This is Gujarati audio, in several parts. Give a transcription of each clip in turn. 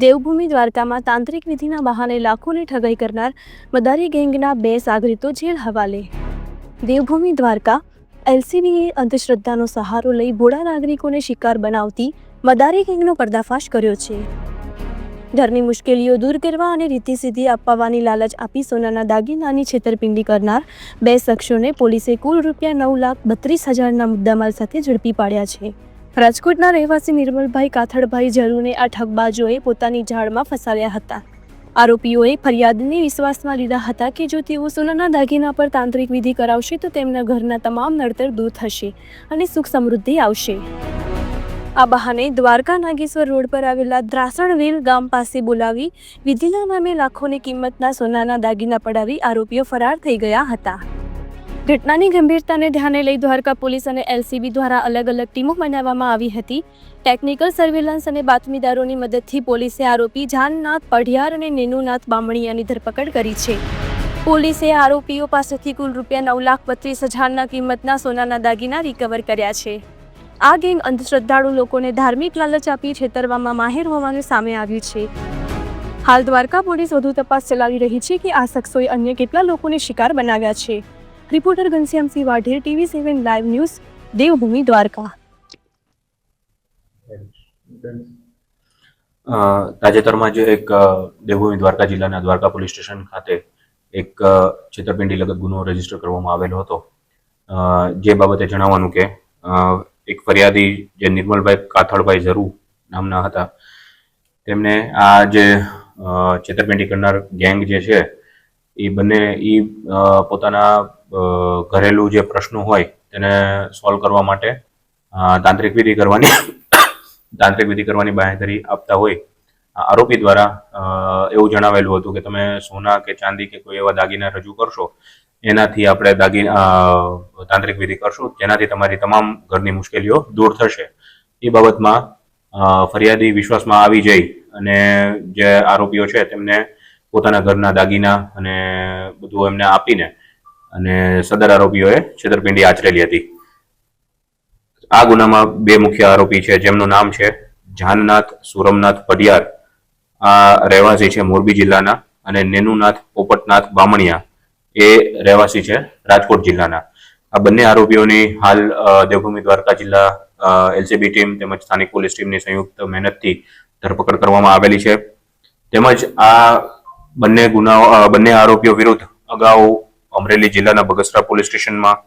દેવભૂમિ દ્વારકામાં તાંત્રિક વિધિના બહાને લાખોની ઠગાઈ કરનાર મદારી ગેંગના બે સાગરીતો જેલ હવાલે. દેવભૂમિ દ્વારકા, એલસીબીએ અંધશ્રદ્ધાનો સહારો લઈ ભોળા નાગરિકોને શિકાર બનાવતી મદારી ગેંગનો પર્દાફાશ કર્યો છે. ઘરની મુશ્કેલીઓ દૂર કરવા અને રીતિ સિદ્ધિ અપાવવાની લાલચ આપી સોનાના દાગીનાની છેતરપિંડી કરનાર બે શખ્સોને પોલીસે કુલ રૂપિયા નવ લાખ બત્રીસ હજારના મુદ્દામાલ સાથે ઝડપી પાડ્યા છે. રાજકોટના રહેવાસી નિર્મલભાઈ કાથડભાઈ જરૂરને આ ઠગબાજોએ પોતાની જાળમાં ફસાવ્યા હતા. આરોપીઓએ ફરિયાદને વિશ્વાસમાં લીધા હતા કે જો તેઓ સોનાના દાગીના પર તાંત્રિક વિધિ કરાવશે તો તેમના ઘરના તમામ નડતર દૂર થશે અને સુખ સમૃદ્ધિ આવશે. આ બહાને દ્વારકા નાગેશ્વર રોડ પર આવેલા દ્રાસણવેલ ગામ પાસે બોલાવી વિધિના નામે લાખોની કિંમતના સોનાના દાગીના પડાવી આરોપીઓ ફરાર થઈ ગયા હતા. ઘટનાની ગંભીરતાને ધ્યાને લઈ દ્વારકા પોલીસ અને એલસીબી દ્વારા અલગ અલગ ટીમો બનાવવામાં આવી હતી. ટેકનિકલ સર્વેલન્સ અને બાતમીદારોની મદદથી પોલીસે આરોપી જાનનાથ પઢિયાર અને નેનુનાથ બામણીયાની ધરપકડ કરી છે. પોલીસે આરોપીઓ પાસેથી કુલ રૂપિયા નવ લાખ બત્રીસ હજારના કિંમતના સોનાના દાગીના રિકવર કર્યા છે. આ ગેંગ અંધશ્રદ્ધાળુ લોકોને ધાર્મિક લાલચ આપી છેતરવામાં માહેર હોવાનું સામે આવ્યું છે. હાલ દ્વારકા પોલીસ વધુ તપાસ ચલાવી રહી છે કે આ શખ્સોએ અન્ય કેટલા લોકોને શિકાર બનાવ્યા છે. Reporter Ghanshyamsinh Vadher TV seven live news Devbhumi Dwarka તાજેતરમાં જ એક દેવભૂમિ દ્વારકા જિલ્લાના દ્વારકા પોલીસ સ્ટેશન ખાતે એક છેતરપિંડી લગત ગુનો રજિસ્ટર કરવામાં આવેલો હતો. જે બાબતે જણાવવાનું કે એક ફરિયાદી જે નિર્મલભાઈ કાથળભાઈ ઝરુ નામના હતા, તેમને આ જે છેતરપિંડી કરનાર ગેંગ જે છે, એ બંને એ પોતાના ઘરેલું જે પ્રશ્નો હોય તેને સોલ્વ કરવા માટે તાંત્રિક વિધિ કરવાની, તાંત્રિક વિધિ કરવાની બાંહેધરી આપતા હોય આરોપી દ્વારા એવું જણાવેલું હતું કે તમે સોના કે ચાંદી કે કોઈ એવા દાગીના રજૂ કરશો, એનાથી આપણે દાગીના તાંત્રિક વિધિ કરશું, જેનાથી તમારી તમામ ઘરની મુશ્કેલીઓ દૂર થશે. એ બાબતમાં ફરિયાદી વિશ્વાસમાં આવી જઈ અને જે આરોપીઓ છે તેમને પોતાના ઘરના દાગીના અને બધું એમને આપીને અને સદર આરોપીઓએ છેતરપિંડી આચરેલી હતી. આ ગુનામાં બે મુખ્ય આરોપી છે, જેમનું નામ છે જાનનાથ, સુરમનાથ પડિયાર. આ રહેવાસી છે મોરબી જિલ્લાના અને નેનુનાથ, પોપટનાથ, બામણિયા એ રહેવાસી છે રાજકોટ જિલ્લાના. આ બંને આરોપીઓની હાલ દેવભૂમિ દ્વારકા જિલ્લા એલસીબી ટીમ તેમજ સ્થાનિક પોલીસ ટીમની સંયુક્ત મહેનતથી ધરપકડ કરવામાં આવેલી છે. તેમજ આ બંને ગુનાઓ બંને આરોપીઓ વિરુદ્ધ અગાઉ અમરેલી જિલ્લાના બગસરા પોલીસ સ્ટેશનમાં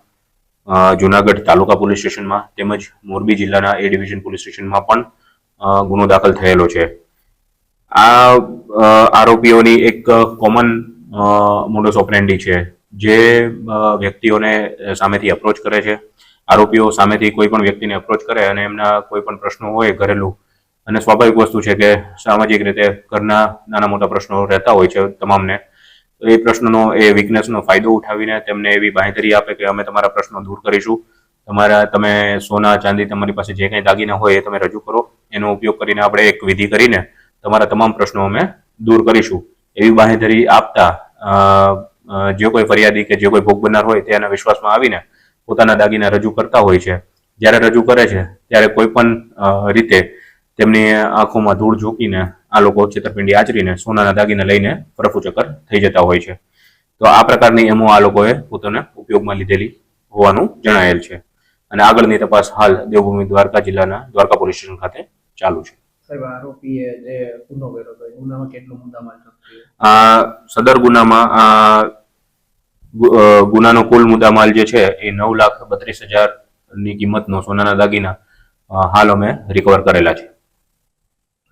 જુનાગઢ તાલુકા પોલીસ સ્ટેશનમાં તેમજ મોરબી જિલ્લાના એ ડિવિઝન પોલીસ સ્ટેશનમાં પણ ગુનો દાખલ થયેલો છે. આ આરોપીઓની એક કોમન મોડસ ઓપરેન્ડી છે, જે વ્યક્તિઓને સામેથી અપ્રોચ કરે છે. આરોપીઓ સામેથી કોઈ પણ વ્યક્તિને અપ્રોચ કરે અને એમના કોઈ પણ પ્રશ્નો હોય ઘરેલું. અને સ્વાભાવિક વસ્તુ છે કે સામાજિક રીતે ઘરના નાના મોટા પ્રશ્નો રહેતા હોય છે તમામને. તો એ પ્રશ્નનો, એ વીકનેસનો ફાયદો ઉઠાવીને તેમને એવી બાંહેધરી આપે કે અમે તમારા પ્રશ્નો દૂર કરીશું. તમારા, તમે સોના, ચાંદી તમારી પાસે જે કંઈ દાગીના હોય એ તમે રજૂ કરો. એનો ઉપયોગ કરીને આપણે એક વિધિ કરીને તમારા તમામ પ્રશ્નો અમે દૂર કરીશું. એવી બાંહેધરી આપતા જે કોઈ ફરિયાદી કે જે કોઈ ભોગ બનનાર હોય તેના વિશ્વાસમાં આવીને પોતાના દાગીના રજૂ કરતા હોય છે. જ્યારે રજૂ કરે છે, ત્યારે કોઈ પણ રીતે તેમની આંખોમાં ધૂળ ઝૂકીને આ લોકો છેતરપિંડી આચરીને સોનાના દાગીના લઈને ફરફુ ચક્કર થઈ જતા હોય છે. તો આ પ્રકારની એમો આ લોકોએ પોતાને ઉપયોગમાં લીધેલી હોવાનું જણાયેલ છે. અને આગળની તપાસ હાલ દેવભૂમિ દ્વારકા જિલ્લાના દ્વારકા પોલીસ સ્ટેશન ખાતે ચાલુ છે. સદર ગુનામાં ગુનાનો કુલ મુદ્દામાલ જે છે એ નવ લાખ બત્રીસ હજારની કિંમતનો સોનાના દાગીના હાલ અમે રિકવર કરેલા છે.